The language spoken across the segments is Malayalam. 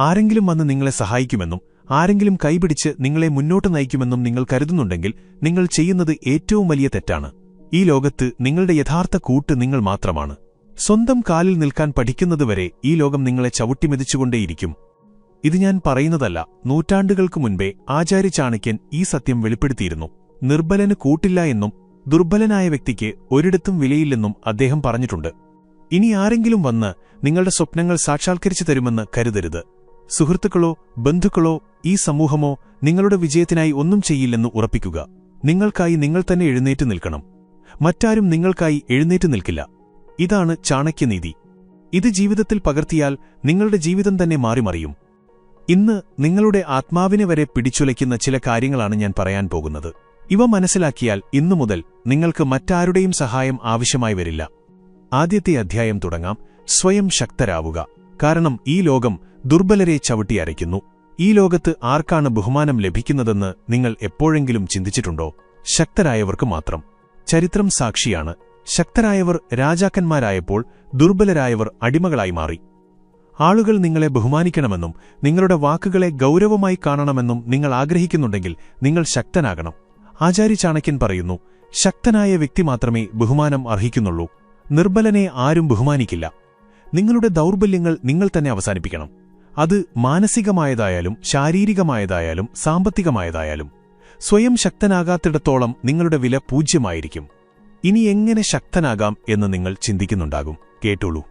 ആരെങ്കിലും വന്ന് നിങ്ങളെ സഹായിക്കുമെന്നും ആരെങ്കിലും കൈപിടിച്ച് നിങ്ങളെ മുന്നോട്ട് നയിക്കുമെന്നും നിങ്ങൾ കരുതുന്നുണ്ടെങ്കിൽ നിങ്ങൾ ചെയ്യുന്നത് ഏറ്റവും വലിയ തെറ്റാണ്. ഈ ലോകത്ത് നിങ്ങളുടെ യഥാർത്ഥ കൂട്ട് നിങ്ങൾ മാത്രമാണ്. സ്വന്തം കാലിൽ നിൽക്കാൻ പഠിക്കുന്നതുവരെ ഈ ലോകം നിങ്ങളെ ചവിട്ടിമെതിച്ചുകൊണ്ടേയിരിക്കും. ഇത് ഞാൻ പറയുന്നതല്ല നൂറ്റാണ്ടുകൾക്ക് മുൻപേ ആചാര്യ ചാണക്യൻ ഈ സത്യം വെളിപ്പെടുത്തിയിരുന്നു. നിർബലന് കൂട്ടില്ല എന്നും ദുർബലനായ വ്യക്തിക്ക് ഒരിടത്തും വിലയില്ലെന്നും അദ്ദേഹം പറഞ്ഞിട്ടുണ്ട്. ഇനി ആരെങ്കിലും വന്ന് നിങ്ങളുടെ സ്വപ്നങ്ങൾ സാക്ഷാത്കരിച്ചു തരുമെന്ന് കരുതരുത്. സുഹൃത്തുക്കളോ ബന്ധുക്കളോ ഈ സമൂഹമോ നിങ്ങളുടെ വിജയത്തിനായി ഒന്നും ചെയ്യില്ലെന്ന് ഉറപ്പിക്കുക. നിങ്ങൾക്കായി നിങ്ങൾ തന്നെ എഴുന്നേറ്റ് നിൽക്കണം. മറ്റാരും നിങ്ങൾക്കായി എഴുന്നേറ്റ് നിൽക്കില്ല. ഇതാണ് ചാണക്യനീതി. ഇത് ജീവിതത്തിൽ പകർത്തിയാൽ നിങ്ങളുടെ ജീവിതം തന്നെ മാറിമറിയും. ഇന്ന് നിങ്ങളുടെ ആത്മാവിനെ വരെ പിടിച്ചുലയ്ക്കുന്ന ചില കാര്യങ്ങളാണ് ഞാൻ പറയാൻ പോകുന്നത്. ഇവ മനസ്സിലാക്കിയാൽ ഇന്നു മുതൽ നിങ്ങൾക്ക് മറ്റാരുടെയും സഹായം ആവശ്യമായി വരില്ല. ആദ്യത്തെ അധ്യായം തുടങ്ങാം. സ്വയം ശക്തരാവുക. കാരണം ഈ ലോകം ദുർബലരെ ചവിട്ടിയരയ്ക്കുന്നു. ഈ ലോകത്ത് ആർക്കാണ് ബഹുമാനം ലഭിക്കുന്നതെന്ന് നിങ്ങൾ എപ്പോഴെങ്കിലും ചിന്തിച്ചിട്ടുണ്ടോ? ശക്തരായവർക്ക് മാത്രം. ചരിത്രം സാക്ഷിയാണ്. ശക്തരായവർ രാജാക്കന്മാരായപ്പോൾ ദുർബലരായവർ അടിമകളായി മാറി. ആളുകൾ നിങ്ങളെ ബഹുമാനിക്കണമെന്നും നിങ്ങളുടെ വാക്കുകളെ ഗൗരവമായി കാണണമെന്നും നിങ്ങൾ ആഗ്രഹിക്കുന്നുണ്ടെങ്കിൽ നിങ്ങൾ ശക്തനാകണം. ആചാര്യ ചാണക്യൻ പറയുന്നു ശക്തനായ വ്യക്തി മാത്രമേ ബഹുമാനം അർഹിക്കുന്നുള്ളൂ. നിർബലനെ ആരും ബഹുമാനിക്കില്ല. നിങ്ങളുടെ ദൗർബല്യങ്ങൾ നിങ്ങൾ തന്നെ അവസാനിപ്പിക്കണം. അത് മാനസികമായതായാലും ശാരീരികമായതായാലും സാമ്പത്തികമായതായാലും സ്വയം ശക്തനാകാത്തിടത്തോളം നിങ്ങളുടെ വില പൂജ്യമായിരിക്കും. ഇനി എങ്ങനെ ശക്തനാകാം എന്ന് നിങ്ങൾ ചിന്തിക്കുന്നുണ്ടാകും. കേട്ടോളൂ.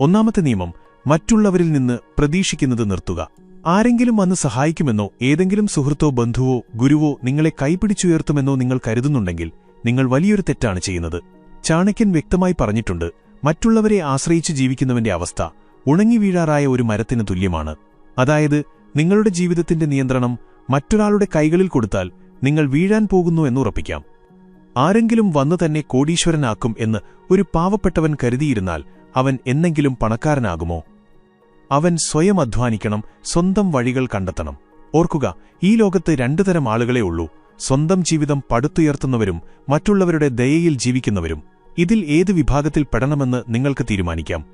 ഒന്നാമത്തെ നിയമം മറ്റുള്ളവരിൽ നിന്ന് പ്രതീക്ഷിക്കുന്നത് നിർത്തുക. ആരെങ്കിലും വന്ന് സഹായിക്കുമെന്നോ ഏതെങ്കിലും സുഹൃത്തോ ബന്ധുവോ ഗുരുവോ നിങ്ങളെ കൈപിടിച്ചുയർത്തുമെന്നോ നിങ്ങൾ കരുതുന്നുണ്ടെങ്കിൽ നിങ്ങൾ വലിയൊരു തെറ്റാണ് ചെയ്യുന്നത്. ചാണക്യൻ വ്യക്തമായി പറഞ്ഞിട്ടുണ്ട് മറ്റുള്ളവരെ ആശ്രയിച്ച് ജീവിക്കുന്നവന്റെ അവസ്ഥ ഉണങ്ങി വീഴാറായ ഒരു മരത്തിന് തുല്യമാണ്. അതായത് നിങ്ങളുടെ ജീവിതത്തിന്റെ നിയന്ത്രണം മറ്റൊരാളുടെ കൈകളിൽ കൊടുത്താൽ നിങ്ങൾ വീഴാൻ പോകുന്നു എന്നുറപ്പിക്കാം ആരെങ്കിലും വന്നു തന്നെ കോടീശ്വരനാക്കും എന്ന് ഒരു പാവപ്പെട്ടവൻ കരുതിയിരുന്നാൽ അവൻ എന്നെങ്കിലും പണക്കാരനാകുമോ? അവൻ സ്വയം അധ്വാനിക്കണം സ്വന്തം വഴികൾ കണ്ടെത്തണം. ഓർക്കുക ഈ ലോകത്ത് രണ്ടു തരം ആളുകളേ ഉള്ളൂ. സ്വന്തം ജീവിതം പടുത്തുയർത്തുന്നവരും മറ്റുള്ളവരുടെ ദയയിൽ ജീവിക്കുന്നവരും. ഇതിൽ ഏത് വിഭാഗത്തിൽ പെടണമെന്ന് നിങ്ങൾക്ക് തീരുമാനിക്കാം.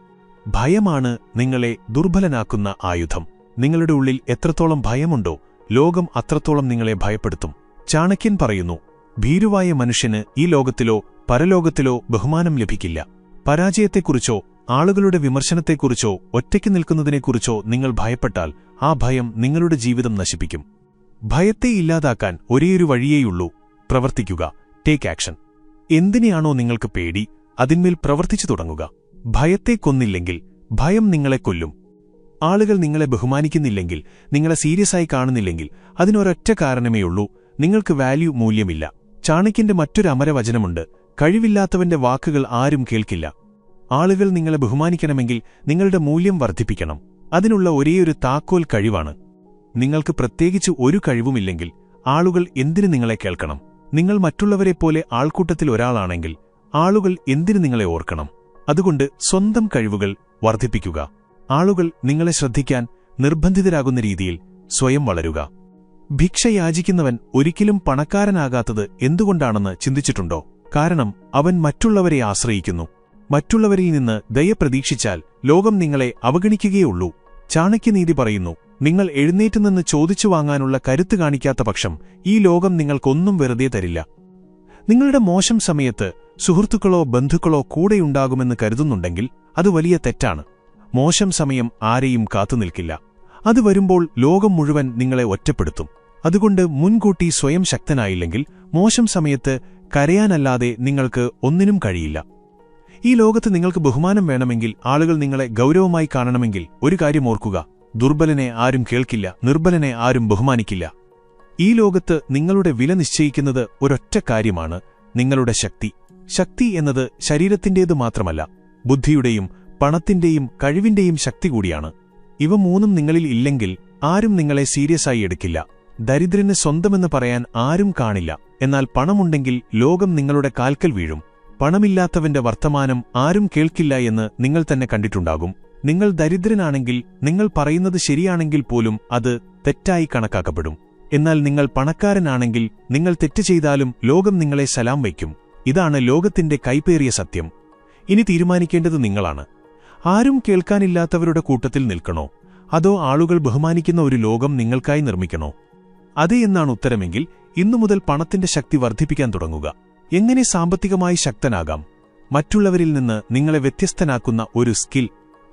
ഭയമാണ് നിങ്ങളെ ദുർബലനാക്കുന്ന ആയുധം. നിങ്ങളുടെ ഉള്ളിൽ എത്രത്തോളം ഭയമുണ്ടോ ലോകം അത്രത്തോളം നിങ്ങളെ ഭയപ്പെടുത്തും. ചാണക്യൻ പറയുന്നു ഭീരുവായ മനുഷ്യന് ഈ ലോകത്തിലോ പരലോകത്തിലോ ബഹുമാനം ലഭിക്കില്ല. പരാജയത്തെക്കുറിച്ചോ ആളുകളുടെ വിമർശനത്തെക്കുറിച്ചോ ഒറ്റയ്ക്ക് നിൽക്കുന്നതിനെക്കുറിച്ചോ നിങ്ങൾ ഭയപ്പെട്ടാൽ ആ ഭയം നിങ്ങളുടെ ജീവിതം നശിപ്പിക്കും. ഭയത്തെ ഇല്ലാതാക്കാൻ ഒരേയൊരു വഴിയേയുള്ളൂ. പ്രവർത്തിക്കുക. Take action. എന്തിനെയാണോ നിങ്ങൾക്ക് പേടി അതിന്മേൽ പ്രവർത്തിച്ചു തുടങ്ങുക. ഭയത്തെ കൊന്നില്ലെങ്കിൽ ഭയം നിങ്ങളെ കൊല്ലും. ആളുകൾ നിങ്ങളെ ബഹുമാനിക്കുന്നില്ലെങ്കിൽ നിങ്ങളെ സീരിയസായി കാണുന്നില്ലെങ്കിൽ അതിനൊരൊറ്റ കാരണമേയുള്ളൂ നിങ്ങൾക്ക് വാല്യൂ മൂല്യമില്ല. ചാണക്യന്റെ മറ്റൊരു അമരവചനമുണ്ട് കഴിവില്ലാത്തവന്റെ വാക്കുകൾ ആരും കേൾക്കില്ല. ആളുകൾ നിങ്ങളെ ബഹുമാനിക്കണമെങ്കിൽ നിങ്ങളുടെ മൂല്യം വർദ്ധിപ്പിക്കണം. അതിനുള്ള ഒരേയൊരു താക്കോൽ കഴിവാണ്. നിങ്ങൾക്ക് പ്രത്യേകിച്ച് ഒരു കഴിവുമില്ലെങ്കിൽ ആളുകൾ എന്തിനു നിങ്ങളെ കേൾക്കണം? നിങ്ങൾ മറ്റുള്ളവരെപ്പോലെ ആൾക്കൂട്ടത്തിൽ ഒരാളാണെങ്കിൽ ആളുകൾ എന്തിനു നിങ്ങളെ ഓർക്കണം? അതുകൊണ്ട് സ്വന്തം കഴിവുകൾ വർദ്ധിപ്പിക്കുക. ആളുകൾ നിങ്ങളെ ശ്രദ്ധിക്കാൻ നിർബന്ധിതരാകുന്ന രീതിയിൽ സ്വയം വളരുക. ഭിക്ഷ യാചിക്കുന്നവൻ ഒരിക്കലും പണക്കാരനാകാത്തത് എന്തുകൊണ്ടാണെന്ന് ചിന്തിച്ചിട്ടുണ്ടോ? കാരണം അവൻ മറ്റുള്ളവരെ ആശ്രയിക്കുന്നു. മറ്റുള്ളവരിൽ നിന്ന് ദയ പ്രതീക്ഷിച്ചാൽ ലോകം നിങ്ങളെ അവഗണിക്കുകയുള്ളൂ ചാണക്യനീതി പറയുന്നു നിങ്ങൾ എഴുന്നേറ്റുനിന്ന് ചോദിച്ചു വാങ്ങാനുള്ള കരുത്ത് കാണിക്കാത്ത പക്ഷം ഈ ലോകം നിങ്ങൾക്കൊന്നും വെറുതെ തരില്ല. നിങ്ങളുടെ മോശം സമയത്ത് സുഹൃത്തുക്കളോ ബന്ധുക്കളോ കൂടെയുണ്ടാകുമെന്ന് കരുതുന്നുണ്ടെങ്കിൽ അത് വലിയ തെറ്റാണ്. മോശം സമയം ആരെയും കാത്തുനിൽക്കില്ല അത് വരുമ്പോൾ ലോകം മുഴുവൻ നിങ്ങളെ ഒറ്റപ്പെടുത്തും. അതുകൊണ്ട് മുൻകൂട്ടി സ്വയം ശക്തനായില്ലെങ്കിൽ മോശം സമയത്ത് കരയാനല്ലാതെ നിങ്ങൾക്ക് ഒന്നിനും കഴിയില്ല. ഈ ലോകത്ത് നിങ്ങൾക്ക് ബഹുമാനം വേണമെങ്കിൽ ആളുകൾ നിങ്ങളെ ഗൗരവമായി കാണണമെങ്കിൽ ഒരു കാര്യം ഓർക്കുക. ദുർബലനെ ആരും കേൾക്കില്ല നിർബലനെ ആരും ബഹുമാനിക്കില്ല. ഈ ലോകത്ത് നിങ്ങളുടെ വില നിശ്ചയിക്കുന്നത് ഒരൊറ്റ കാര്യമാണ് നിങ്ങളുടെ ശക്തി. ശക്തി എന്നത് ശരീരത്തിന്റേതു മാത്രമല്ല ബുദ്ധിയുടെയും പണത്തിന്റെയും കഴിവിന്റെയും ശക്തി കൂടിയാണ്. ഇവ മൂന്നും നിങ്ങളിൽ ഇല്ലെങ്കിൽ ആരും നിങ്ങളെ സീരിയസായി എടുക്കില്ല. ദരിദ്രന് സ്വന്തമെന്ന് പറയാൻ ആരും കാണില്ല എന്നാൽ പണമുണ്ടെങ്കിൽ ലോകം നിങ്ങളുടെ കാൽക്കൽ വീഴും. പണമില്ലാത്തവന്റെ വർത്തമാനം ആരും കേൾക്കില്ല എന്ന് നിങ്ങൾ തന്നെ കണ്ടിട്ടുണ്ടാകും. നിങ്ങൾ ദരിദ്രനാണെങ്കിൽ നിങ്ങൾ പറയുന്നത് ശരിയാണെങ്കിൽ പോലും അത് തെറ്റായി കണക്കാക്കപ്പെടും. എന്നാൽ നിങ്ങൾ പണക്കാരനാണെങ്കിൽ നിങ്ങൾ തെറ്റ് ചെയ്താലും ലോകം നിങ്ങളെ സലാം വയ്ക്കും. ഇതാണ് ലോകത്തിന്റെ കൈപ്പേറിയ സത്യം. ഇനി തീരുമാനിക്കേണ്ടത് നിങ്ങളാണ്. ആരും കേൾക്കാനില്ലാത്തവരുടെ കൂട്ടത്തിൽ നിൽക്കണോ? അതോ ആളുകൾ ബഹുമാനിക്കുന്ന ഒരു ലോകം നിങ്ങൾക്കായി നിർമ്മിക്കണോ? അതേ എന്നാണ് ഉത്തരമെങ്കിൽ ഇന്നു മുതൽ പണത്തിന്റെ ശക്തി വർദ്ധിപ്പിക്കാൻ തുടങ്ങുക. എങ്ങനെ സാമ്പത്തികമായി ശക്തനാകാം? മറ്റുള്ളവരിൽ നിന്ന് നിങ്ങളെ വ്യത്യസ്തനാക്കുന്ന ഒരു സ്കിൽ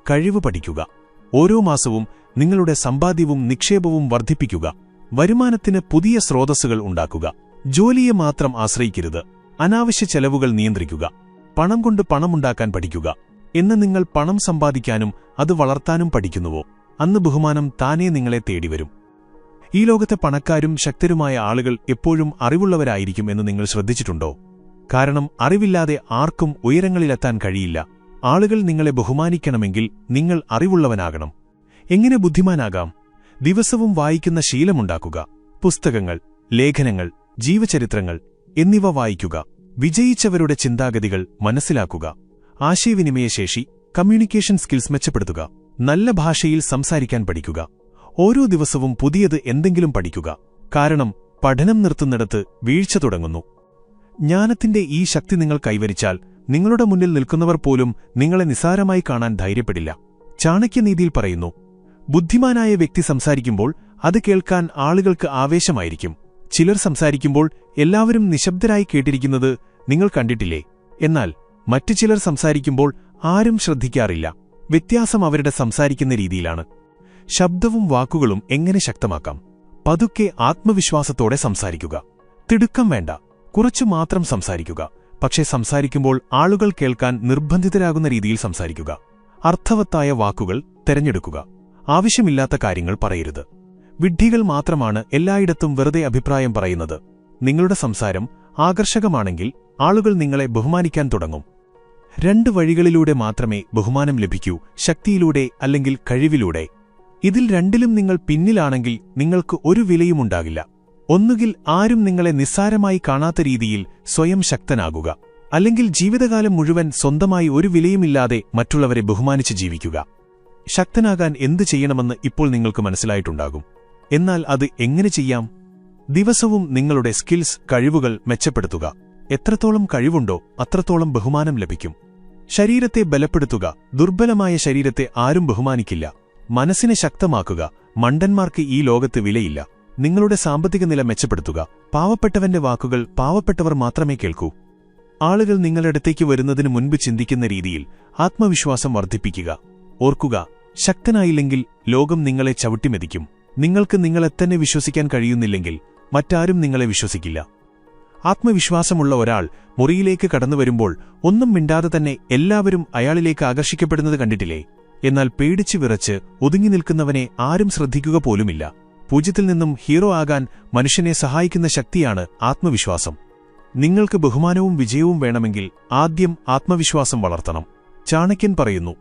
കഴിവ് പഠിക്കുക. ഓരോ മാസവും നിങ്ങളുടെ സമ്പാദ്യവും നിക്ഷേപവും വർദ്ധിപ്പിക്കുക. വരുമാനത്തിന് പുതിയ സ്രോതസ്സുകൾ ഉണ്ടാക്കുക. ജോലിയെ മാത്രം ആശ്രയിക്കരുത്. അനാവശ്യ ചെലവുകൾ നിയന്ത്രിക്കുക. പണം കൊണ്ട് പണമുണ്ടാക്കാൻ പഠിക്കുക. എന്ന് നിങ്ങൾ പണം സമ്പാദിക്കാനും അത് വളർത്താനും പഠിക്കുന്നുവോ? അന്ന് ബഹുമാനം താനേ നിങ്ങളെ തേടിവരും. ഈ ലോകത്തെ പണക്കാരും ശക്തരുമായ ആളുകൾ എപ്പോഴും അറിവുള്ളവരായിരിക്കും എന്ന് നിങ്ങൾ ശ്രദ്ധിച്ചിട്ടുണ്ടോ? കാരണം അറിവില്ലാതെ ആർക്കും ഉയരങ്ങളിലെത്താൻ കഴിയില്ല. ആളുകൾ നിങ്ങളെ ബഹുമാനിക്കണമെങ്കിൽ നിങ്ങൾ അറിവുള്ളവനാകണം. എങ്ങനെ ബുദ്ധിമാനാകാം? ദിവസവും വായിക്കുന്ന ശീലമുണ്ടാക്കുക. പുസ്തകങ്ങൾ ലേഖനങ്ങൾ ജീവചരിത്രങ്ങൾ എന്നിവ വായിക്കുക. വിജയിച്ചവരുടെ ചിന്താഗതികൾ മനസ്സിലാക്കുക. ആശയവിനിമയശേഷി കമ്മ്യൂണിക്കേഷൻ സ്കിൽസ് മെച്ചപ്പെടുത്തുക. നല്ല ഭാഷയിൽ സംസാരിക്കാൻ പഠിക്കുക. ഓരോ ദിവസവും പുതിയത് എന്തെങ്കിലും പഠിക്കുക. കാരണം പഠനം നിർത്തുന്നിടത്ത് വീഴ്ച തുടങ്ങുന്നു. ജ്ഞാനത്തിന്റെ ഈ ശക്തി നിങ്ങൾ കൈവരിച്ചാൽ നിങ്ങളുടെ മുന്നിൽ നിൽക്കുന്നവർ പോലും നിങ്ങളെ നിസാരമായി കാണാൻ ധൈര്യപ്പെടില്ല. ചാണക്യനീതിയിൽ പറയുന്നു ബുദ്ധിമാനായ വ്യക്തി സംസാരിക്കുമ്പോൾ അത് കേൾക്കാൻ ആളുകൾക്ക് ആവേശമായിരിക്കും. ചിലർ സംസാരിക്കുമ്പോൾ എല്ലാവരും നിശബ്ദരായി കേട്ടിരിക്കുന്നത് നിങ്ങൾ കണ്ടിട്ടില്ലേ? എന്നാൽ മറ്റു ചിലർ സംസാരിക്കുമ്പോൾ ആരും ശ്രദ്ധിക്കാറില്ല. വ്യത്യാസം അവരുടെ സംസാരിക്കുന്ന രീതിയിലാണ്. ശബ്ദവും വാക്കുകളും എങ്ങനെ ശക്തമാക്കാം? പതുക്കെ ആത്മവിശ്വാസത്തോടെ സംസാരിക്കുക. തിടുക്കം വേണ്ട. കുറച്ചു മാത്രം സംസാരിക്കുക. പക്ഷേ സംസാരിക്കുമ്പോൾ ആളുകൾ കേൾക്കാൻ നിർബന്ധിതരാകുന്ന രീതിയിൽ സംസാരിക്കുക. അർത്ഥവത്തായ വാക്കുകൾ തെരഞ്ഞെടുക്കുക. ആവശ്യമില്ലാത്ത കാര്യങ്ങൾ പറയരുത്. വിഡ്ഢികൾ മാത്രമാണ് എല്ലായിടത്തും വെറുതെ അഭിപ്രായം പറയുന്നത്. നിങ്ങളുടെ സംസാരം ആകർഷകമാണെങ്കിൽ ആളുകൾ നിങ്ങളെ ബഹുമാനിക്കാൻ തുടങ്ങും. രണ്ട് വഴികളിലൂടെ മാത്രമേ ബഹുമാനം ലഭിക്കൂ ശക്തിയിലൂടെ അല്ലെങ്കിൽ കഴിവിലൂടെ. ഇതിൽ രണ്ടിലും നിങ്ങൾ പിന്നിലാണെങ്കിൽ നിങ്ങൾക്ക് ഒരു വിലയുമുണ്ടാകില്ല. ഒന്നുകിൽ ആരും നിങ്ങളെ നിസ്സാരമായി കാണാത്ത രീതിയിൽ സ്വയം ശക്തനാകുക അല്ലെങ്കിൽ ജീവിതകാലം മുഴുവൻ സ്വന്തമായി ഒരു വിലയുമില്ലാതെ മറ്റുള്ളവരെ ബഹുമാനിച്ച് ജീവിക്കുക. ശക്തനാകാൻ എന്തു ചെയ്യണമെന്ന് ഇപ്പോൾ നിങ്ങൾക്ക് മനസ്സിലായിട്ടുണ്ടാകും. എന്നാൽ അത് എങ്ങനെ ചെയ്യാം? ദിവസവും നിങ്ങളുടെ സ്കിൽസ് കഴിവുകൾ മെച്ചപ്പെടുത്തുക. എത്രത്തോളം കഴിവുണ്ടോ അത്രത്തോളം ബഹുമാനം ലഭിക്കും. ശരീരത്തെ ബലപ്പെടുത്തുക. ദുർബലമായ ശരീരത്തെ ആരും ബഹുമാനിക്കില്ല. മനസ്സിനെ ശക്തമാക്കുക. മണ്ടന്മാർക്ക് ഈ ലോകത്ത് വിലയില്ല. നിങ്ങളുടെ സാമ്പത്തിക നില മെച്ചപ്പെടുത്തുക. പാവപ്പെട്ടവന്റെ വാക്കുകൾ പാവപ്പെട്ടവർ മാത്രമേ കേൾക്കൂ. ആളുകൾ നിങ്ങളടുത്തേക്ക് വരുന്നതിന് മുൻപ് ചിന്തിക്കുന്ന രീതിയിൽ ആത്മവിശ്വാസം വർദ്ധിപ്പിക്കുക. ഓർക്കുക ശക്തനായില്ലെങ്കിൽ ലോകം നിങ്ങളെ ചവിട്ടിമെതിക്കും. നിങ്ങൾക്ക് നിങ്ങളെ തന്നെ വിശ്വസിക്കാൻ കഴിയുന്നില്ലെങ്കിൽ മറ്റാരും നിങ്ങളെ വിശ്വസിക്കില്ല. ആത്മവിശ്വാസമുള്ള ഒരാൾ മുറിയിലേക്ക് കടന്നു വരുമ്പോൾ ഒന്നും മിണ്ടാതെ തന്നെ എല്ലാവരും അയാളിലേക്ക് ആകർഷിക്കപ്പെടുന്നത് കണ്ടിട്ടില്ലേ? എന്നാൽ പേടിച്ചു വിറച്ച് ഒതുങ്ങി നിൽക്കുന്നവനെ ആരും ശ്രദ്ധിക്കുക പോലുമില്ല. പൂജ്യത്തിൽ നിന്നും ഹീറോ ആകാൻ മനുഷ്യനെ സഹായിക്കുന്ന ശക്തിയാണ് ആത്മവിശ്വാസം. നിങ്ങൾക്ക് ബഹുമാനവും വിജയവും വേണമെങ്കിൽ ആദ്യം ആത്മവിശ്വാസം വളർത്തണം. ചാണക്യൻ പറയുന്നു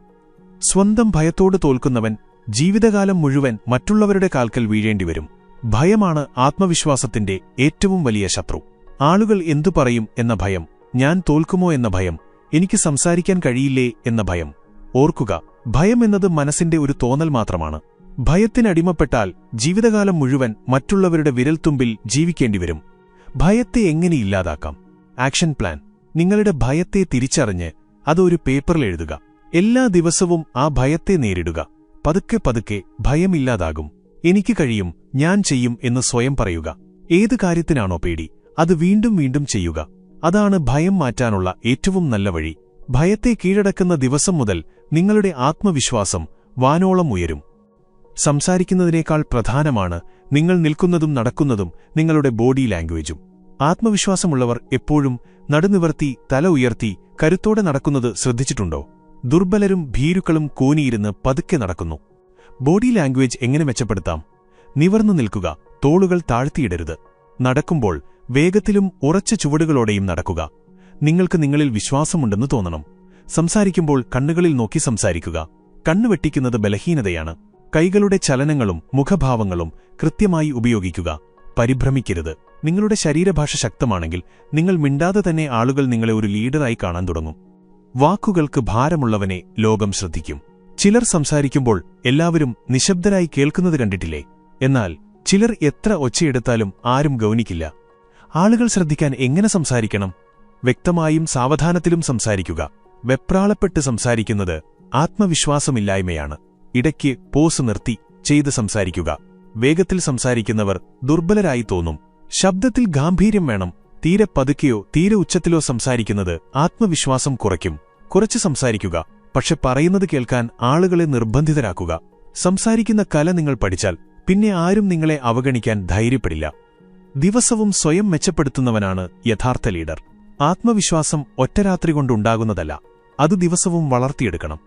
സ്വന്തം ഭയത്തോട് തോൽക്കുന്നവൻ ജീവിതകാലം മുഴുവൻ മറ്റുള്ളവരുടെ കാൽക്കൽ വീഴേണ്ടിവരും. ഭയമാണ് ആത്മവിശ്വാസത്തിന്റെ ഏറ്റവും വലിയ ശത്രു. ആളുകൾ എന്തു പറയും എന്ന ഭയം ഞാൻ തോൽക്കുമോ എന്ന ഭയം എനിക്ക് സംസാരിക്കാൻ കഴിയില്ലേ എന്ന ഭയം. ഓർക്കുക ഭയം എന്നത് മനസ്സിന്റെ ഒരു തോന്നൽ മാത്രമാണ്. ഭയത്തിനടിമപ്പെട്ടാൽ ജീവിതകാലം മുഴുവൻ മറ്റുള്ളവരുടെ വിരൽത്തുമ്പിൽ ജീവിക്കേണ്ടിവരും. ഭയത്തെ എങ്ങനെ ഇല്ലാതാക്കാം? Action plan. നിങ്ങളുടെ ഭയത്തെ തിരിച്ചറിഞ്ഞ് അത് ഒരു പേപ്പറിൽ എഴുതുക. എല്ലാ ദിവസവും ആ ഭയത്തെ നേരിടുക. പതുക്കെ പതുക്കെ ഭയമില്ലാതാകും. എനിക്ക് കഴിയും ഞാൻ ചെയ്യും എന്ന് സ്വയം പറയുക. ഏത് കാര്യത്തിനാണോ പേടി അത് വീണ്ടും വീണ്ടും ചെയ്യുക. അതാണ് ഭയം മാറ്റാനുള്ള ഏറ്റവും നല്ല വഴി. ഭയത്തെ കീഴടക്കുന്ന ദിവസം മുതൽ നിങ്ങളുടെ ആത്മവിശ്വാസം വാനോളം ഉയരും. സംസാരിക്കുന്നതിനേക്കാൾ പ്രധാനമാണ് നിങ്ങൾ നിൽക്കുന്നതും നടക്കുന്നതും നിങ്ങളുടെ ബോഡി ലാംഗ്വേജും. ആത്മവിശ്വാസമുള്ളവർ എപ്പോഴും നടുനിവർത്തി തല ഉയർത്തി കരുത്തോടെ നടക്കുന്നത് ശ്രദ്ധിച്ചിട്ടുണ്ടോ? ദുർബലരും ഭീരുക്കളും കൂനിയിരുന്ന് പതുക്കെ നടക്കുന്നു. ബോഡി ലാംഗ്വേജ് എങ്ങനെ മെച്ചപ്പെടുത്താം? നിവർന്നു നിൽക്കുക തോളുകൾ താഴ്ത്തിയിടരുത്. നടക്കുമ്പോൾ വേഗത്തിലും ഉറച്ച ചുവടുകളോടെയും നടക്കുക. നിങ്ങൾക്ക് നിങ്ങളിൽ വിശ്വാസമുണ്ടെന്ന് തോന്നണം. സംസാരിക്കുമ്പോൾ കണ്ണുകളിൽ നോക്കി സംസാരിക്കുക. കണ്ണുവെട്ടിക്കുന്നത് ബലഹീനതയാണ്. കൈകളുടെ ചലനങ്ങളും മുഖഭാവങ്ങളും കൃത്യമായി ഉപയോഗിക്കുക. പരിഭ്രമിക്കരുത്. നിങ്ങളുടെ ശരീരഭാഷ ശക്തമാണെങ്കിൽ നിങ്ങൾ മിണ്ടാതെ തന്നെ ആളുകൾ നിങ്ങളെ ഒരു ലീഡറായി കാണാൻ തുടങ്ങും. വാക്കുകൾക്ക് ഭാരമുള്ളവനെ ലോകം ശ്രദ്ധിക്കും. ചിലർ സംസാരിക്കുമ്പോൾ എല്ലാവരും നിശബ്ദരായി കേൾക്കുന്നത് കണ്ടിട്ടില്ലേ? എന്നാൽ ചിലർ എത്ര ഒച്ചയെടുത്താലും ആരും ഗൗനിക്കില്ല. ആളുകൾ ശ്രദ്ധിക്കാൻ എങ്ങനെ സംസാരിക്കണം? വ്യക്തമായും സാവധാനത്തിലും സംസാരിക്കുക. വെപ്രാളപ്പെട്ട് സംസാരിക്കുന്നത് ആത്മവിശ്വാസമില്ലായ്മയാണ്. ഇടയ്ക്ക് പോസ് നിർത്തി ചെയ്ത് സംസാരിക്കുക. വേഗത്തിൽ സംസാരിക്കുന്നവർ ദുർബലരായി തോന്നും. ശബ്ദത്തിൽ ഗാംഭീര്യം വേണം. തീരെ പതുക്കെയോ തീരെ ഉച്ചത്തിലോ സംസാരിക്കുന്നത് ആത്മവിശ്വാസം കുറയ്ക്കും. കുറച്ച് സംസാരിക്കുക. പക്ഷെ പറയുന്നത് കേൾക്കാൻ ആളുകളെ നിർബന്ധിതരാക്കുക. സംസാരിക്കുന്ന കല നിങ്ങൾ പഠിച്ചാൽ പിന്നെ ആരും നിങ്ങളെ അവഗണിക്കാൻ ധൈര്യപ്പെടില്ല. ദിവസവും സ്വയം മെച്ചപ്പെടുത്തുന്നവനാണ് യഥാർത്ഥ ലീഡർ. ആത്മവിശ്വാസം ഒറ്റരാത്രി കൊണ്ടുണ്ടാകുന്നതല്ല. അത് ദിവസവും വളർത്തിയെടുക്കണം.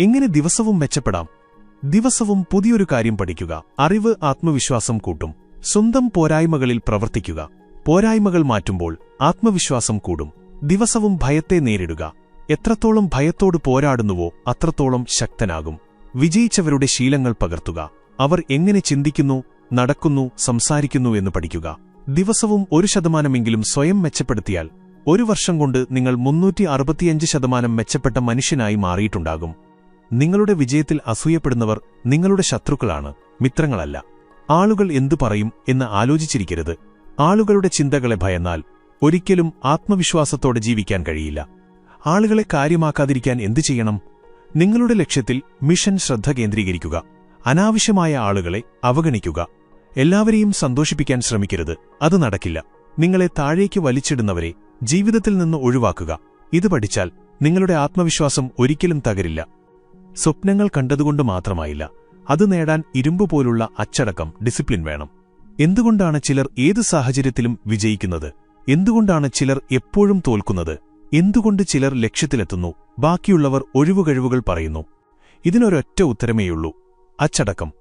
എങ്ങനെ ദിവസവും മെച്ചപ്പെടാം? ദിവസവും പുതിയൊരു കാര്യം പഠിക്കുക. അറിവ് ആത്മവിശ്വാസം കൂട്ടും. സ്വന്തം പോരായ്മകളിൽ പ്രവർത്തിക്കുക. പോരായ്മകൾ മാറ്റുമ്പോൾ ആത്മവിശ്വാസം കൂടും. ദിവസവും ഭയത്തെ നേരിടുക. എത്രത്തോളം ഭയത്തോട് പോരാടുന്നുവോ അത്രത്തോളം ശക്തനാകും. വിജയിച്ചവരുടെ ശീലങ്ങൾ പകർത്തുക. അവർ എങ്ങനെ ചിന്തിക്കുന്നു നടക്കുന്നു സംസാരിക്കുന്നു എന്ന് പഠിക്കുക. ദിവസവും ഒരു ശതമാനമെങ്കിലും സ്വയം മെച്ചപ്പെടുത്തിയാൽ ഒരു വർഷം കൊണ്ട് നിങ്ങൾ മുന്നൂറ്റി അറുപത്തിയഞ്ച് ശതമാനം മെച്ചപ്പെട്ട മനുഷ്യനായി മാറിയിട്ടുണ്ടാകും. നിങ്ങളുടെ വിജയത്തിൽ അസൂയപ്പെടുന്നവർ നിങ്ങളുടെ ശത്രുക്കളാണ് മിത്രങ്ങളല്ല. ആളുകൾ എന്തു പറയും എന്ന് ആലോചിച്ചിരിക്കരുത്. ആളുകളുടെ ചിന്തകളെ ഭയന്നാൽ ഒരിക്കലും ആത്മവിശ്വാസത്തോടെ ജീവിക്കാൻ കഴിയില്ല. ആളുകളെ കാര്യമാക്കാതിരിക്കാൻ എന്തു ചെയ്യണം? നിങ്ങളുടെ ലക്ഷ്യത്തിൽ മിഷൻ ശ്രദ്ധ കേന്ദ്രീകരിക്കുക. അനാവശ്യമായ ആളുകളെ അവഗണിക്കുക. എല്ലാവരെയും സന്തോഷിപ്പിക്കാൻ ശ്രമിക്കരുത്. അത് നടക്കില്ല. നിങ്ങളെ താഴേക്ക് വലിച്ചിടുന്നവരെ ജീവിതത്തിൽ നിന്ന് ഒഴിവാക്കുക. ഇത് പഠിച്ചാൽ നിങ്ങളുടെ ആത്മവിശ്വാസം ഒരിക്കലും തകരില്ല. സ്വപ്നങ്ങൾ കണ്ടതുകൊണ്ട് മാത്രമായില്ല അത് നേടാൻ ഇരുമ്പ് പോലുള്ള അച്ചടക്കം ഡിസിപ്ലിൻ വേണം. എന്തുകൊണ്ടാണ് ചിലർ ഏത് സാഹചര്യത്തിലും വിജയിക്കുന്നത്? എന്തുകൊണ്ടാണ് ചിലർ എപ്പോഴും തോൽക്കുന്നത്? എന്തുകൊണ്ട് ചിലർ ലക്ഷ്യത്തിലെത്തുന്നു? ബാക്കിയുള്ളവർ ഒഴിവുകഴിവുകൾ പറയുന്നു. ഇതിനൊരൊറ്റ ഉത്തരമേയുള്ളൂ അച്ചടക്കം.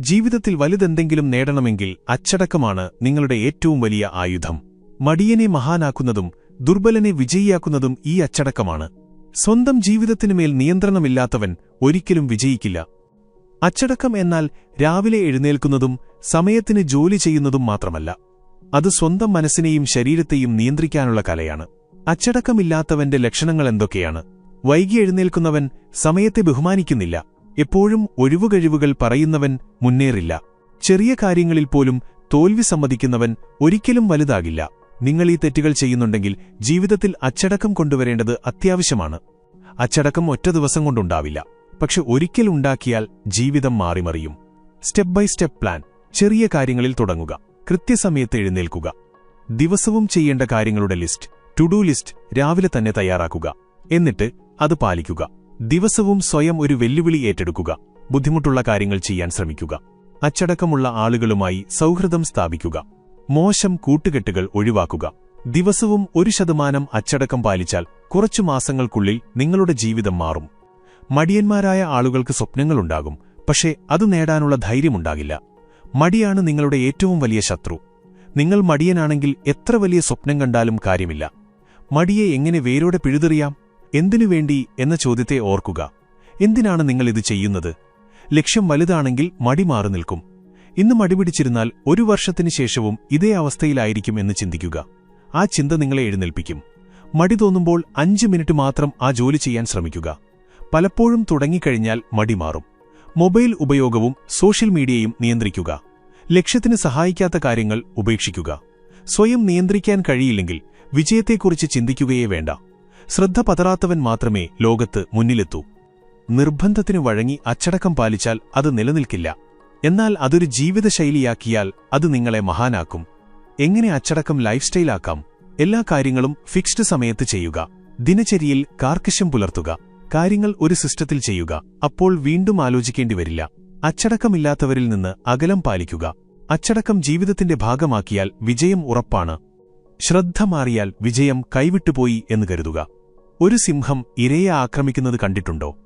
ജീവിതത്തിൽ വലുതെന്തെങ്കിലും നേടണമെങ്കിൽ അച്ചടക്കമാണ് നിങ്ങളുടെ ഏറ്റവും വലിയ ആയുധം. മടിയനെ മഹാനാക്കുന്നതും ദുർബലനെ വിജയിയാക്കുന്നതും ഈ അച്ചടക്കമാണ്. സ്വന്തം ജീവിതത്തിനുമേൽ നിയന്ത്രണമില്ലാത്തവൻ ഒരിക്കലും വിജയിക്കില്ല. അച്ചടക്കം എന്നാൽ രാവിലെ എഴുന്നേൽക്കുന്നതും സമയത്തിന് ജോലി ചെയ്യുന്നതും മാത്രമല്ല. അത് സ്വന്തം മനസ്സിനെയും ശരീരത്തെയും നിയന്ത്രിക്കാനുള്ള കലയാണ്. അച്ചടക്കമില്ലാത്തവന്റെ ലക്ഷണങ്ങൾ എന്തൊക്കെയാണ്? വൈകി എഴുന്നേൽക്കുന്നവൻ സമയത്തെ ബഹുമാനിക്കുന്നില്ല. എപ്പോഴും ഒഴിവുകഴിവുകൾ പറയുന്നവൻ മുന്നേറില്ല. ചെറിയ കാര്യങ്ങളിൽ പോലും തോൽവി സമ്മതിക്കുന്നവൻ ഒരിക്കലും വലുതാകില്ല. നിങ്ങൾ ഈ തെറ്റുകൾ ചെയ്യുന്നുണ്ടെങ്കിൽ ജീവിതത്തിൽ അച്ചടക്കം കൊണ്ടുവരേണ്ടത് അത്യാവശ്യമാണ്. അച്ചടക്കം ഒറ്റ ദിവസം കൊണ്ടുണ്ടാവില്ല. പക്ഷെ ഒരിക്കൽ ഉണ്ടാക്കിയാൽ ജീവിതം മാറിമറിയും. Step by step plan. ചെറിയ കാര്യങ്ങളിൽ തുടങ്ങുക. കൃത്യസമയത്ത് എഴുന്നേൽക്കുക. ദിവസവും ചെയ്യേണ്ട കാര്യങ്ങളുടെ ലിസ്റ്റ്. ടു ഡു ലിസ്റ്റ് രാവിലെ തന്നെ തയ്യാറാക്കുക. എന്നിട്ട് അത് പാലിക്കുക. ദിവസവും സ്വയം ഒരു വെല്ലുവിളി ഏറ്റെടുക്കുക. ബുദ്ധിമുട്ടുള്ള കാര്യങ്ങൾ ചെയ്യാൻ ശ്രമിക്കുക. അച്ചടക്കമുള്ള ആളുകളുമായി സൗഹൃദം സ്ഥാപിക്കുക. മോശം കൂട്ടുകെട്ടുകൾ ഒഴിവാക്കുക. ദിവസവും ഒരു ശതമാനം അച്ചടക്കം പാലിച്ചാൽ കുറച്ചു മാസങ്ങൾക്കുള്ളിൽ നിങ്ങളുടെ ജീവിതം മാറും. മടിയന്മാരായ ആളുകൾക്ക് സ്വപ്നങ്ങളുണ്ടാകും പക്ഷേ അത് നേടാനുള്ള ധൈര്യമുണ്ടാകില്ല. മടിയാണ് നിങ്ങളുടെ ഏറ്റവും വലിയ ശത്രു. നിങ്ങൾ മടിയനാണെങ്കിൽ എത്ര വലിയ സ്വപ്നം കണ്ടാലും കാര്യമില്ല. മടിയെ എങ്ങനെ വേരോടെ പിഴുതെറിയാം? എന്തിനുവേണ്ടി എന്ന ചോദ്യത്തെ ഓർക്കുക. എന്തിനാണ് നിങ്ങൾ ഇത് ചെയ്യുന്നത്? ലക്ഷ്യം വലുതാണെങ്കിൽ മടി മാറി നിൽക്കും. ഇന്ന് മടിപിടിച്ചിരുന്നാൽ ഒരു വർഷത്തിനു ശേഷവും ഇതേ അവസ്ഥയിലായിരിക്കും എന്ന് ചിന്തിക്കുക. ആ ചിന്ത നിങ്ങളെ എഴുന്നേൽപ്പിക്കും. മടി തോന്നുമ്പോൾ അഞ്ച് മിനിറ്റ് മാത്രം ആ ജോലി ചെയ്യാൻ ശ്രമിക്കുക. പലപ്പോഴും തുടങ്ങിക്കഴിഞ്ഞാൽ മടി മാറും. മൊബൈൽ ഉപയോഗവും സോഷ്യൽ മീഡിയയും നിയന്ത്രിക്കുക. ലക്ഷ്യത്തിന് സഹായിക്കാത്ത കാര്യങ്ങൾ ഉപേക്ഷിക്കുക. സ്വയം നിയന്ത്രിക്കാൻ കഴിയില്ലെങ്കിൽ വിജയത്തെക്കുറിച്ച് ചിന്തിക്കുകയേ വേണ്ട. ശ്രദ്ധ പതറാത്തവൻ മാത്രമേ ലോകത്ത് മുന്നിലെത്തൂ. നിർബന്ധത്തിന് വഴങ്ങി അച്ചടക്കം പാലിച്ചാൽ അത് നിലനിൽക്കില്ല. എന്നാൽ അതൊരു ജീവിതശൈലിയാക്കിയാൽ അത് നിങ്ങളെ മഹാനാക്കും. എങ്ങനെ അച്ചടക്കം ലൈഫ് സ്റ്റൈലാക്കാം എല്ലാ കാര്യങ്ങളും ഫിക്സ്ഡ് സമയത്ത് ചെയ്യുക. ദിനചര്യയിൽ കാർക്കശ്യം പുലർത്തുക. കാര്യങ്ങൾ ഒരു സിസ്റ്റത്തിൽ ചെയ്യുക. അപ്പോൾ വീണ്ടും ആലോചിക്കേണ്ടി വരില്ല. അച്ചടക്കമില്ലാത്തവരിൽ നിന്ന് അകലം പാലിക്കുക. അച്ചടക്കം ജീവിതത്തിന്റെ ഭാഗമാക്കിയാൽ വിജയം ഉറപ്പാണ്. ശ്രദ്ധ മാറിയാൽ വിജയം കൈവിട്ടുപോയി എന്ന് കരുതുക. ഒരു സിംഹം ഇരയെ ആക്രമിക്കുന്നത് കണ്ടിട്ടുണ്ടോ?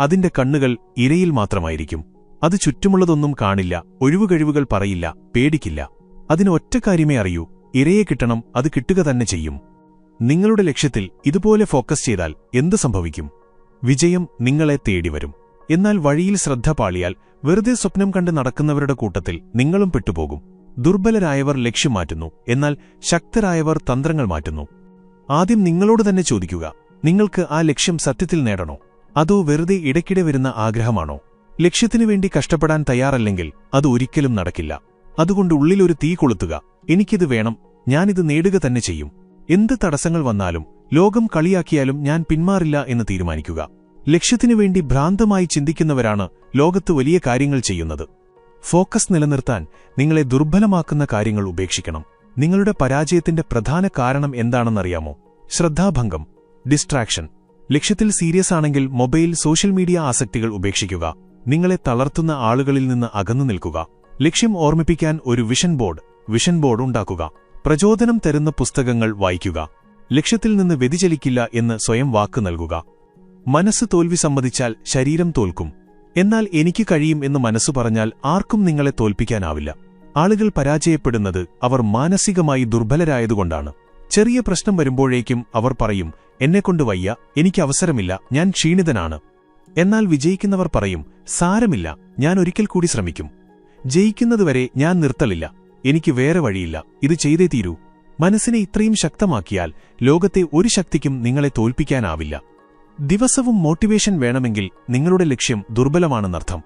അതിന്റെ കണ്ണുകൾ ഇരയിൽ മാത്രമായിരിക്കും. അത് ചുറ്റുമുള്ളതൊന്നും കാണില്ല ഒഴിവുകഴിവുകൾ പറയില്ല പേടിക്കില്ല. അതിന് ഒറ്റ കാര്യമേ അറിയൂ ഇരയെ കിട്ടണം അത് കിട്ടുക തന്നെ ചെയ്യും. നിങ്ങളുടെ ലക്ഷ്യത്തിൽ ഇതുപോലെ ഫോക്കസ് ചെയ്താൽ എന്ത് സംഭവിക്കും? വിജയം നിങ്ങളെ തേടിവരും. എന്നാൽ വഴിയിൽ ശ്രദ്ധ പാളിയാൽ വെറുതെ സ്വപ്നം കണ്ട് നടക്കുന്നവരുടെ കൂട്ടത്തിൽ നിങ്ങളും പെട്ടുപോകും. ദുർബലരായവർ ലക്ഷ്യം മാറ്റുന്നു എന്നാൽ ശക്തരായവർ തന്ത്രങ്ങൾ മാറ്റുന്നു. ആദ്യം നിങ്ങളോട് തന്നെ ചോദിക്കുക നിങ്ങൾക്ക് ആ ലക്ഷ്യം സത്യത്തിൽ നേടണോ? അതോ വെറുതെ ഇടയ്ക്കിടെ വരുന്ന ആഗ്രഹമാണോ? ലക്ഷ്യത്തിനു വേണ്ടി കഷ്ടപ്പെടാൻ തയ്യാറല്ലെങ്കിൽ അത് ഒരിക്കലും നടക്കില്ല. അതുകൊണ്ട് ഉള്ളിലൊരു തീ കൊളുത്തുക. എനിക്കിത് വേണം ഞാനിത് നേടുക തന്നെ ചെയ്യും. എന്ത് തടസ്സങ്ങൾ വന്നാലും ലോകം കളിയാക്കിയാലും ഞാൻ പിന്മാറില്ല എന്ന് തീരുമാനിക്കുക. ലക്ഷ്യത്തിനു വേണ്ടി ഭ്രാന്തമായി ചിന്തിക്കുന്നവരാണ് ലോകത്ത് വലിയ കാര്യങ്ങൾ ചെയ്യുന്നത്. ഫോക്കസ് നിലനിർത്താൻ നിങ്ങളെ ദുർബലമാക്കുന്ന കാര്യങ്ങൾ ഉപേക്ഷിക്കണം. നിങ്ങളുടെ പരാജയത്തിന്റെ പ്രധാന കാരണം എന്താണെന്നറിയാമോ? ശ്രദ്ധാഭംഗം ഡിസ്ട്രാക്ഷൻ. ലക്ഷ്യത്തിൽ സീരിയസ് ആണെങ്കിൽ മൊബൈൽ സോഷ്യൽ മീഡിയ ആസക്തികൾ ഉപേക്ഷിക്കുക. നിങ്ങളെ തളർത്തുന്ന ആളുകളിൽ നിന്ന് അകന്നു നിൽക്കുക. ലക്ഷ്യം ഓർമ്മിപ്പിക്കാൻ ഒരു വിഷൻ ബോർഡ് വിഷൻ ബോർഡ് ഉണ്ടാക്കുക. പ്രചോദനം തരുന്ന പുസ്തകങ്ങൾ വായിക്കുക. ലക്ഷ്യത്തിൽ നിന്ന് വ്യതിചലിക്കില്ല എന്ന് സ്വയം വാക്ക് നൽകുക. മനസ്സ് തോൽവി സമ്മതിച്ചാൽ ശരീരം തോൽക്കും. എന്നാൽ എനിക്ക് കഴിയും എന്ന് മനസ്സ് പറഞ്ഞാൽ ആർക്കും നിങ്ങളെ തോൽപ്പിക്കാനാവില്ല. ആളുകൾ പരാജയപ്പെടുന്നത് അവർ മാനസികമായി ദുർബലരായതുകൊണ്ടാണ്. ചെറിയ പ്രശ്നം വരുമ്പോഴേക്കും അവർ പറയും എന്നെക്കൊണ്ട് വയ്യ എനിക്ക് അവസരമില്ല ഞാൻ ക്ഷീണിതനാണ്. എന്നാൽ വിജയിക്കുന്നവർ പറയും സാരമില്ല ഞാൻ ഒരിക്കൽ കൂടി ശ്രമിക്കും. ജയിക്കുന്നതുവരെ ഞാൻ നിർത്തലില്ല. എനിക്ക് വേറെ വഴിയില്ല. ഇത് ചെയ്തേ തീരൂ. മനസ്സിനെ ഇത്രയും ശക്തമാക്കിയാൽ ലോകത്തെ ഒരു ശക്തിക്കും നിങ്ങളെ തോൽപ്പിക്കാനാവില്ല. ദിവസവും മോട്ടിവേഷൻ വേണമെങ്കിൽ നിങ്ങളുടെ ലക്ഷ്യം ദുർബലമാണെന്നർത്ഥം.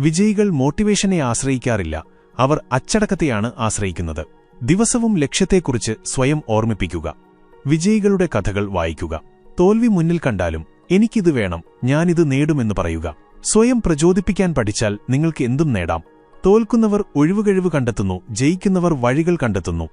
വിജയികൾ മോട്ടിവേഷനെ ആശ്രയിക്കാറില്ല. അവർ അച്ചടക്കത്തെയാണ് ആശ്രയിക്കുന്നത്. ദിവസവും ലക്ഷ്യത്തെക്കുറിച്ച് സ്വയം ഓർമ്മിപ്പിക്കുക. വിജയികളുടെ കഥകൾ വായിക്കുക. തോൽവി മുന്നിൽ കണ്ടാലും എനിക്കിത് വേണം ഞാനിത് നേടുമെന്ന് പറയുക. സ്വയം പ്രചോദിപ്പിക്കാൻ പഠിച്ചാൽ നിങ്ങൾക്ക് എന്തും നേടാം. തോൽക്കുന്നവർ ഒഴിവുകഴിവ് കണ്ടെത്തുന്നു ജയിക്കുന്നവർ വഴികൾ കണ്ടെത്തുന്നു.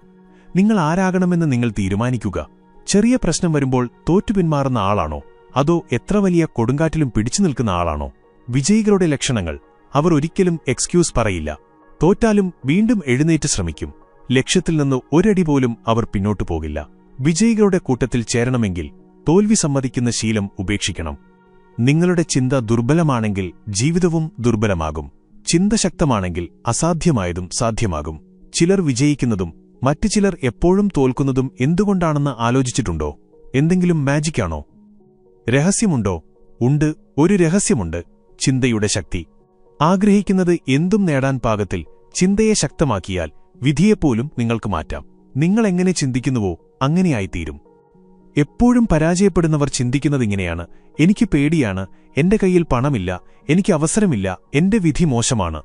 നിങ്ങൾ ആരാകണമെന്ന് നിങ്ങൾ തീരുമാനിക്കുക. ചെറിയ പ്രശ്നം വരുമ്പോൾ തോറ്റു പിന്മാറുന്ന ആളാണോ? അതോ എത്ര വലിയ കൊടുങ്കാറ്റിലും പിടിച്ചു നിൽക്കുന്ന ആളാണോ? വിജയികളുടെ ലക്ഷണങ്ങൾ. അവർ ഒരിക്കലും എക്സ്ക്യൂസ് പറയില്ല. തോറ്റാലും വീണ്ടും എഴുന്നേറ്റ് ശ്രമിക്കും. ലക്ഷ്യത്തിൽ നിന്ന് ഒരടി പോലും അവർ പിന്നോട്ടു പോകില്ല. വിജയികളുടെ കൂട്ടത്തിൽ ചേരണമെങ്കിൽ തോൽവി സമ്മതിക്കുന്ന ശീലം ഉപേക്ഷിക്കണം. നിങ്ങളുടെ ചിന്ത ദുർബലമാണെങ്കിൽ ജീവിതവും ദുർബലമാകും. ചിന്ത ശക്തമാണെങ്കിൽ അസാധ്യമായതും സാധ്യമാകും. ചിലർ വിജയിക്കുന്നതും മറ്റു ചിലർ എപ്പോഴും തോൽക്കുന്നതും എന്തുകൊണ്ടാണെന്ന് ആലോചിച്ചിട്ടുണ്ടോ? എന്തെങ്കിലും മാജിക്കാണോ? രഹസ്യമുണ്ടോ? ഉണ്ട് ഒരു രഹസ്യമുണ്ട് ചിന്തയുടെ ശക്തി. ആഗ്രഹിക്കുന്നത് എന്തും നേടാൻ പാകത്തിൽ ചിന്തയെ ശക്തമാക്കിയാൽ വിധിയെപ്പോലും നിങ്ങൾക്ക് മാറ്റാം. നിങ്ങളെങ്ങനെ ചിന്തിക്കുന്നുവോ അങ്ങനെയായിത്തീരും. എപ്പോഴും പരാജയപ്പെടുന്നവർ ചിന്തിക്കുന്നതിങ്ങനെയാണ് എനിക്ക് പേടിയാണ് എന്റെ കയ്യിൽ പണമില്ല എനിക്ക് അവസരമില്ല എന്റെ വിധി മോശമാണ്.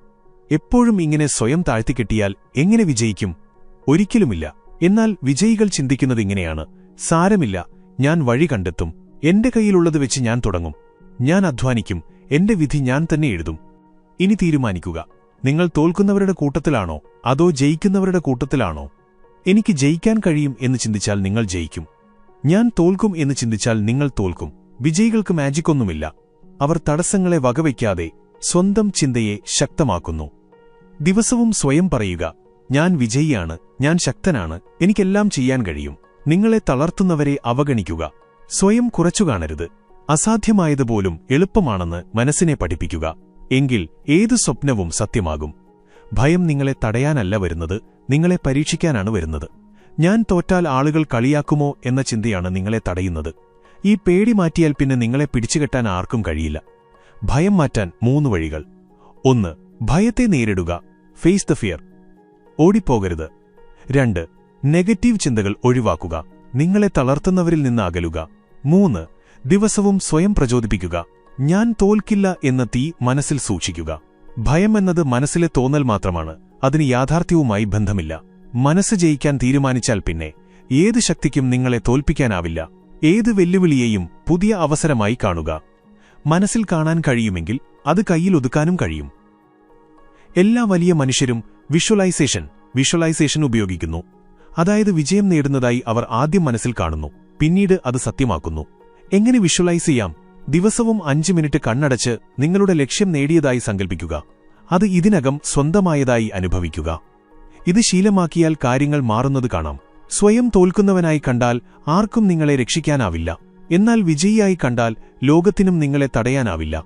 എപ്പോഴും ഇങ്ങനെ സ്വയം താഴ്ത്തിക്കെട്ടിയാൽ എങ്ങനെ വിജയിക്കും? ഒരിക്കലുമില്ല. എന്നാൽ വിജയികൾ ചിന്തിക്കുന്നതിങ്ങനെയാണ് സാരമില്ല ഞാൻ വഴി കണ്ടെത്തും. എന്റെ കയ്യിലുള്ളത് വെച്ച് ഞാൻ തുടങ്ങും. ഞാൻ അധ്വാനിക്കും എന്റെ വിധി ഞാൻ തന്നെ എഴുതും. ഇനി തീരുമാനിക്കുക. നിങ്ങൾ തോൽക്കുന്നവരുടെ കൂട്ടത്തിലാണോ? അതോ ജയിക്കുന്നവരുടെ കൂട്ടത്തിലാണോ? എനിക്ക് ജയിക്കാൻ കഴിയും എന്ന് ചിന്തിച്ചാൽ നിങ്ങൾ ജയിക്കും. ഞാൻ തോൽക്കും എന്ന് ചിന്തിച്ചാൽ നിങ്ങൾ തോൽക്കും. വിജയികൾക്ക് മാജിക്കൊന്നുമില്ല. അവർ തടസ്സങ്ങളെ വകവയ്ക്കാതെ സ്വന്തം ചിന്തയെ ശക്തമാക്കുന്നു. ദിവസവും സ്വയം പറയുക ഞാൻ വിജയിയാണ് ഞാൻ ശക്തനാണ് എനിക്കെല്ലാം ചെയ്യാൻ കഴിയും. നിങ്ങളെ തളർത്തുന്നവരെ അവഗണിക്കുക. സ്വയം കുറച്ചു കാണരുത്. അസാധ്യമായതുപോലും എളുപ്പമാണെന്ന് മനസ്സിനെ പഠിപ്പിക്കുക. എങ്കിൽ ഏതു സ്വപ്നവും സത്യമാകും. ഭയം നിങ്ങളെ തടയാനല്ല വരുന്നത് നിങ്ങളെ പരീക്ഷിക്കാനാണ് വരുന്നത്. ഞാൻ തോറ്റാൽ ആളുകൾ കളിയാക്കുമോ എന്ന ചിന്തയാണ് നിങ്ങളെ തടയുന്നത്. ഈ പേടി മാറ്റിയാൽ പിന്നെ നിങ്ങളെ പിടിച്ചുകെട്ടാൻ ആർക്കും കഴിയില്ല. ഭയം മാറ്റാൻ മൂന്ന് വഴികൾ. ഒന്ന് ഭയത്തെ നേരിടുക. ഫേസ് ദ ഫിയർ ഓടിപ്പോകരുത്. രണ്ട് നെഗറ്റീവ് ചിന്തകൾ ഒഴിവാക്കുക. നിങ്ങളെ തളർത്തുന്നവരിൽ നിന്ന് അകലുക. മൂന്ന് ദിവസവും സ്വയം പ്രചോദിപ്പിക്കുക. ഞാൻ തോൽക്കില്ല എന്ന തീ മനസ്സിൽ സൂക്ഷിക്കുക. ഭയം എന്നത് മനസ്സിലെ തോന്നൽ മാത്രമാണ്. അതിന് യാഥാർത്ഥ്യവുമായി ബന്ധമില്ല. മനസ്സ് ജയിക്കാൻ തീരുമാനിച്ചാൽ പിന്നെ ഏത് ശക്തിക്കും നിങ്ങളെ തോൽപ്പിക്കാനാവില്ല. ഏത് വെല്ലുവിളിയെയും പുതിയ അവസരമായി കാണുക. മനസ്സിൽ കാണാൻ കഴിയുമെങ്കിൽ അത് കയ്യിൽ ഒതുക്കാനും കഴിയും. എല്ലാ വലിയ മനുഷ്യരും വിഷ്വലൈസേഷൻ വിഷ്വലൈസേഷൻ ഉപയോഗിക്കുന്നു. അതായത് വിജയം നേടുന്നതായി അവർ ആദ്യം മനസ്സിൽ കാണുന്നു. പിന്നീട് അത് സത്യമാക്കുന്നു. എങ്ങനെ വിഷ്വലൈസ് ചെയ്യാം? ദിവസവും അഞ്ച് മിനിറ്റ് കണ്ണടച്ച് നിങ്ങളുടെ ലക്ഷ്യം നേടിയതായി സങ്കൽപ്പിക്കുക. അത് ഇതിനകം സ്വന്തമായതായി അനുഭവിക്കുക. ഇത് ശീലമാക്കിയാൽ കാര്യങ്ങൾ മാറുന്നത് കാണാം. സ്വയം തോൽക്കുന്നവനായി കണ്ടാൽ ആർക്കും നിങ്ങളെ രക്ഷിക്കാനാവില്ല. എന്നാൽ വിജയിയായി കണ്ടാൽ ലോകത്തിനും നിങ്ങളെ തടയാനാവില്ല.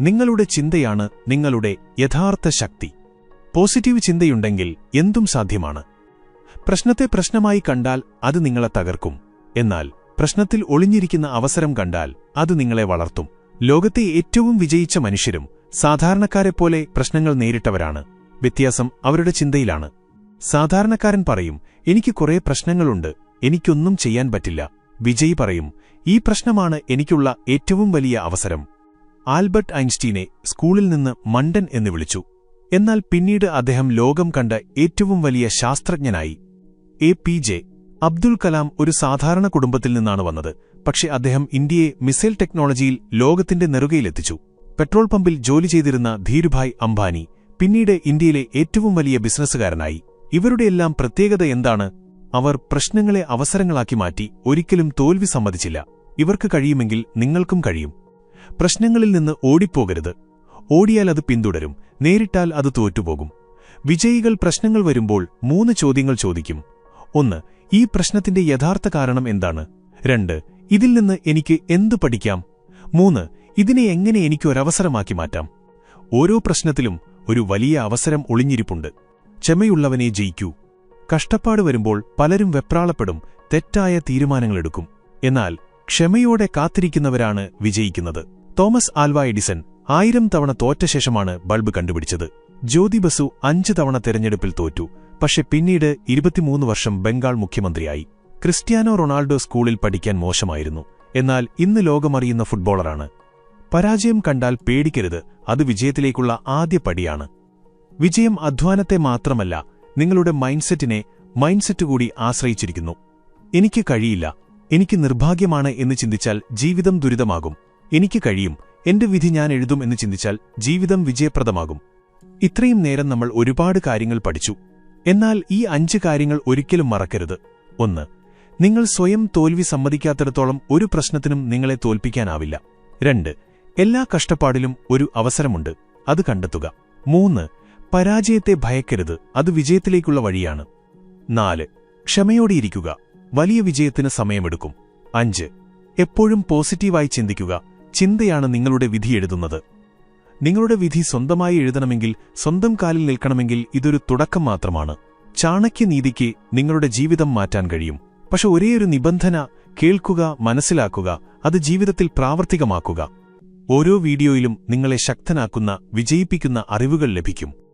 നിങ്ങളുടെ ചിന്തയാണ് നിങ്ങളുടെ യഥാർത്ഥ ശക്തി. പോസിറ്റീവ് ചിന്തയുണ്ടെങ്കിൽ എന്തും സാധ്യമാണ്. പ്രശ്നത്തെ പ്രശ്നമായി കണ്ടാൽ അത് നിങ്ങളെ തകർക്കും. എന്നാൽ പ്രശ്നത്തിൽ ഒളിഞ്ഞിരിക്കുന്ന അവസരം കണ്ടാൽ അത് നിങ്ങളെ വളർത്തും. ലോകത്തെ ഏറ്റവും വിജയിച്ച മനുഷ്യരും സാധാരണക്കാരെപ്പോലെ പ്രശ്നങ്ങൾ നേരിട്ടവരാണ്. വ്യത്യാസം അവരുടെ ചിന്തയിലാണ്. സാധാരണക്കാരൻ പറയും എനിക്ക് കുറേ പ്രശ്നങ്ങളുണ്ട് എനിക്കൊന്നും ചെയ്യാൻ പറ്റില്ല. വിജയ് പറയും ഈ പ്രശ്നമാണ് എനിക്കുള്ള ഏറ്റവും വലിയ അവസരം. ആൽബർട്ട് ഐൻസ്റ്റീനെ സ്കൂളിൽ നിന്ന് മണ്ടൻ എന്ന് വിളിച്ചു. എന്നാൽ പിന്നീട് അദ്ദേഹം ലോകം കണ്ട ഏറ്റവും വലിയ ശാസ്ത്രജ്ഞനായി. A. P. J. Abdul Kalam ഒരു സാധാരണ കുടുംബത്തിൽ നിന്നാണ് വന്നത് പക്ഷെ അദ്ദേഹം ഇന്ത്യയെ മിസൈൽ ടെക്നോളജിയിൽ ലോകത്തിന്റെ നെറുകയിലെത്തിച്ചു. പെട്രോൾ പമ്പിൽ ജോലി ചെയ്തിരുന്ന ധീരുഭായ് അംബാനി പിന്നീട് ഇന്ത്യയിലെ ഏറ്റവും വലിയ ബിസിനസ്സുകാരനായി. ഇവരുടെയെല്ലാം പ്രത്യേകത എന്താണ്? അവർ പ്രശ്നങ്ങളെ അവസരങ്ങളാക്കി മാറ്റി ഒരിക്കലും തോൽവി സമ്മതിച്ചില്ല. ഇവർക്ക് കഴിയുമെങ്കിൽ നിങ്ങൾക്കും കഴിയും. പ്രശ്നങ്ങളിൽ നിന്ന് ഓടിപ്പോകരുത്. ഓടിയാൽ അത് പിന്തുടരും. നേരിട്ടാൽ അത് തോറ്റുപോകും. വിജയികൾ പ്രശ്നങ്ങൾ വരുമ്പോൾ മൂന്ന് ചോദ്യങ്ങൾ ചോദിക്കും. ഒന്ന് ഈ പ്രശ്നത്തിന്റെ യഥാർത്ഥ കാരണം എന്താണ്? രണ്ട് ഇതിൽ നിന്ന് എനിക്ക് എന്തു പഠിക്കാം? മൂന്ന് ഇതിനെ എങ്ങനെ എനിക്കൊരവസരമാക്കി മാറ്റാം? ഓരോ പ്രശ്നത്തിലും ഒരു വലിയ അവസരം ഒളിഞ്ഞിരിപ്പുണ്ട്. ക്ഷമയുള്ളവനെ ജയിക്കൂ. കഷ്ടപ്പാട് വരുമ്പോൾ പലരും വെപ്രാളപ്പെടും തെറ്റായ തീരുമാനങ്ങളെടുക്കും. എന്നാൽ ക്ഷമയോടെ കാത്തിരിക്കുന്നവരാണ് വിജയിക്കുന്നത്. തോമസ് ആൽവ എഡിസൺ ആയിരം തവണ തോറ്റ ശേഷമാണ് ബൾബ് കണ്ടുപിടിച്ചത്. ജ്യോതി ബസു അഞ്ച് തവണ തെരഞ്ഞെടുപ്പിൽ തോറ്റു പക്ഷെ പിന്നീട് ഇരുപത്തിമൂന്ന് വർഷം ബംഗാൾ മുഖ്യമന്ത്രിയായി. ക്രിസ്ത്യാനോ റൊണാൾഡോ സ്കൂളിൽ പഠിക്കാൻ മോശമായിരുന്നു എന്നാൽ ഇന്ന് ലോകമറിയുന്ന ഫുട്ബോളറാണ്. പരാജയം കണ്ടാൽ പേടിക്കരുത് അത് വിജയത്തിലേക്കുള്ള ആദ്യ പടിയാണ്. വിജയം അധ്വാനത്തെ മാത്രമല്ല നിങ്ങളുടെ മൈൻഡ്സെറ്റിനെ മൈൻഡ്സെറ്റ് കൂടി ആശ്രയിച്ചിരിക്കുന്നു. എനിക്ക് കഴിയില്ല എനിക്ക് നിർഭാഗ്യമാണ് എന്ന് ചിന്തിച്ചാൽ ജീവിതം ദുരിതമാകും. എനിക്ക് കഴിയും എന്റെ വിധി ഞാൻ എഴുതും എന്ന് ചിന്തിച്ചാൽ ജീവിതം വിജയപ്രദമാകും. ഇത്രയും നേരം നമ്മൾ ഒരുപാട് കാര്യങ്ങൾ പഠിച്ചു. എന്നാൽ ഈ അഞ്ച് കാര്യങ്ങൾ ഒരിക്കലും മറക്കരുത്. ഒന്ന് നിങ്ങൾ സ്വയം തോൽവി സമ്മതിക്കാത്തിടത്തോളം ഒരു പ്രശ്നത്തിനും നിങ്ങളെ തോൽപ്പിക്കാനാവില്ല. രണ്ട് എല്ലാ കഷ്ടപ്പാടിലും ഒരു അവസരമുണ്ട് അത് കണ്ടെത്തുക. മൂന്ന് പരാജയത്തെ ഭയക്കരുത് അത് വിജയത്തിലേക്കുള്ള വഴിയാണ്. നാല് ക്ഷമയോടെയിരിക്കുക വലിയ വിജയത്തിന് സമയമെടുക്കും. അഞ്ച് എപ്പോഴും പോസിറ്റീവായി ചിന്തിക്കുക. ചിന്തയാണ് നിങ്ങളുടെ വിധി എഴുതുന്നത്. നിങ്ങളുടെ വിധി സ്വന്തമായി എഴുതണമെങ്കിൽ സ്വന്തം കാലിൽ നിൽക്കണമെങ്കിൽ ഇതൊരു തുടക്കം മാത്രമാണ്. ചാണക്യനീതിക്ക് നിങ്ങളുടെ ജീവിതം മാറ്റാൻ കഴിയും. പക്ഷെ ഒരേയൊരു നിബന്ധന കേൾക്കുക മനസ്സിലാക്കുക അത് ജീവിതത്തിൽ പ്രാവർത്തികമാക്കുക. ഓരോ വീഡിയോയിലും നിങ്ങളെ ശക്തനാക്കുന്ന വിജയിപ്പിക്കുന്ന അറിവുകൾ ലഭിക്കും.